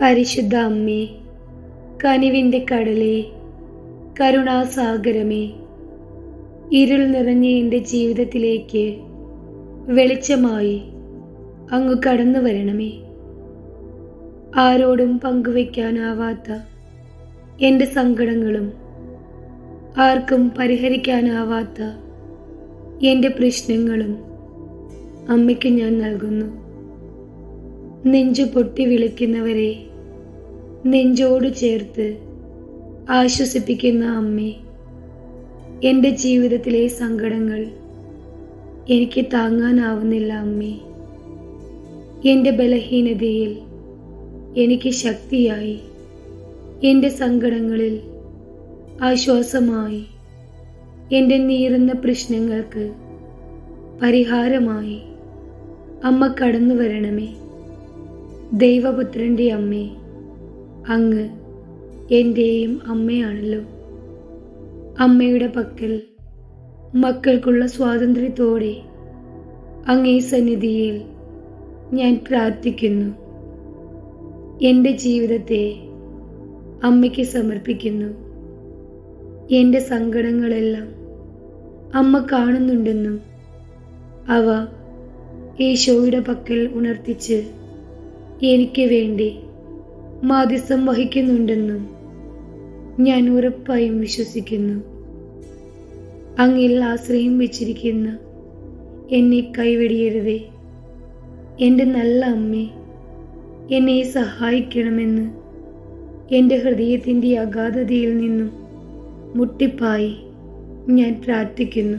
പരിശുദ്ധ അമ്മേ കനിവിന്റെ കടലേ കരുണാസാഗരമേ ഇരുൾ നിറഞ്ഞ എന്റെ ജീവിതത്തിലേക്ക് വെളിച്ചമായി അങ്ങ് കടന്നു വരണമേ. ആരോടും പങ്കുവയ്ക്കാനാവാത്ത എന്റെ സങ്കടങ്ങളും ആർക്കും പരിഹരിക്കാനാവാത്ത എന്റെ പ്രശ്നങ്ങളും അമ്മയ്ക്ക് ഞാൻ നൽകുന്നു. നെഞ്ചു പൊട്ടി വിളിക്കുന്നവരെ നെഞ്ചോട് ചേർത്ത് ആശ്വസിപ്പിക്കുന്ന അമ്മേ എന്റെ ജീവിതത്തിലെ സങ്കടങ്ങൾ എനിക്ക് താങ്ങാനാവുന്നില്ല അമ്മേ. എന്റെ ബലഹീനതയിൽ എനിക്ക് ശക്തിയായി. എന്റെ സങ്കടങ്ങളിൽ ആശ്വാസമായി. എന്റെ നീറുന്ന പ്രശ്നങ്ങൾക്ക് പരിഹാരമായി. അമ്മ കടന്നു വരണമേ ദൈവപുത്രന്റെ അമ്മേ. അങ്ങ് എന്റെയും അമ്മയാണല്ലോ. അമ്മയുടെ പക്കൽ മക്കൾക്കുള്ള സ്വാതന്ത്ര്യത്തോടെ അങ്ങേ സന്നിധിയിൽ ഞാൻ പ്രാർത്ഥിക്കുന്നു. എന്റെ ജീവിതത്തെ അമ്മയ്ക്ക് സമർപ്പിക്കുന്നു. എന്റെ സങ്കടങ്ങളെല്ലാം അമ്മ കാണുന്നുണ്ടെന്നും അവ ഈശോയുടെ പക്കൽ ഉണർത്തിച്ച് എനിക്ക് വേണ്ടി മാധ്യസ്ഥം വഹിക്കുന്നുണ്ടെന്നും ഞാൻ ഉറപ്പായും വിശ്വസിക്കുന്നു. അങ്ങിൽ ആശ്രയം വെച്ചിരിക്കുന്ന എന്നെ കൈവെടിയരുതേ. എന്റെ നല്ല അമ്മേ എന്നെ സഹായിക്കണമെന്ന് എന്റെ ഹൃദയത്തിന്റെ അഗാധതയിൽ നിന്നും മുട്ടിപ്പായി ഞാൻ പ്രാർത്ഥിക്കുന്നു.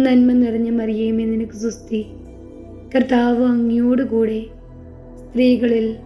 നന്മ നിറഞ്ഞ മറിയേമേ നിനക്ക് സുസ്തി കർത്താവ് അങ്ങയോടുകൂടെ സ്ത്രീകളിൽ